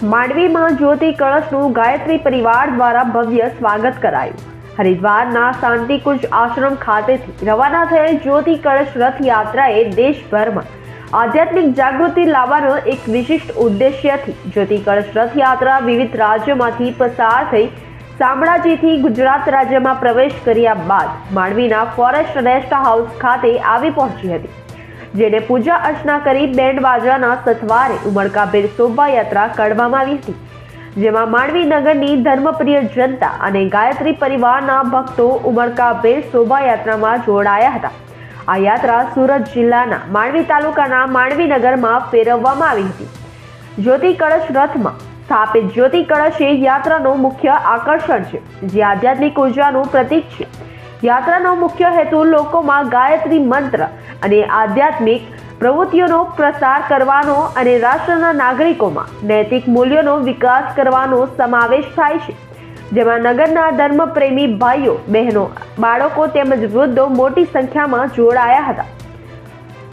માંડવીમાં જ્યોતિ કળશનું ગાયત્રી પરિવાર દ્વારા ભવ્ય સ્વાગત કરાયું. હરિદ્વારના શાંતિકુંજ આશ્રમ ખાતેથી રવાના થયેલ જ્યોતિ કળશ રથયાત્રાએ દેશભરમાં આધ્યાત્મિક જાગૃતિ લાવવાનો એક વિશિષ્ટ ઉદ્દેશ્યથી જ્યોતિ કળશ રથયાત્રા વિવિધ રાજ્યોમાંથી પસાર થઈ શામળાજીથી ગુજરાત રાજ્યમાં પ્રવેશ કર્યા બાદ માંડવીના ફોરેસ્ટ રેસ્ટ હાઉસ ખાતે આવી પહોંચી હતી. જેને પૂજા અર્ચના કરી બેન્ડ બાજાના સથવારે ઉમળકાભેર શોભાયાત્રા કાઢવામાં આવી હતી. જેમાં માંડવી નગરની ધર્મપ્રિય જનતા અને ગાયત્રી પરિવારના ભક્તો ઉમળકાભેર શોભાયાત્રામાં જોડાયા હતા. આ યાત્રા સુરત જિલ્લાના માંડવી તાલુકાના માંડવી નગરમાં ફેરવવામાં આવી હતી. જ્યોતિ કળશ રથમાં સ્થાપિત જ્યોતિ કળશ એ યાત્રાનું મુખ્ય આકર્ષણ છે, જે આધ્યાત્મિક ઉર્જાનું પ્રતીક છે. યાત્રાનો મુખ્ય હેતુ લોકોમાં ગાયત્રી મંત્ર અને આધ્યાત્મિક પ્રવૃત્તિઓનો પ્રસાર કરવાનો અને રાષ્ટ્રના નાગરિકોમાં નૈતિક મૂલ્યોનો વિકાસ કરવાનો સમાવેશ થાય છે. જેમાં નગરના ધર્મપ્રેમી ભાઈઓ, બહેનો, બાળકો તેમજ વૃદ્ધો મોટી સંખ્યામાં જોડાયા હતા.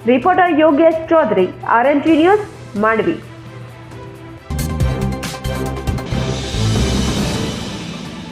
Reporter Yogesh Chaudhary RNG news, Mandvi.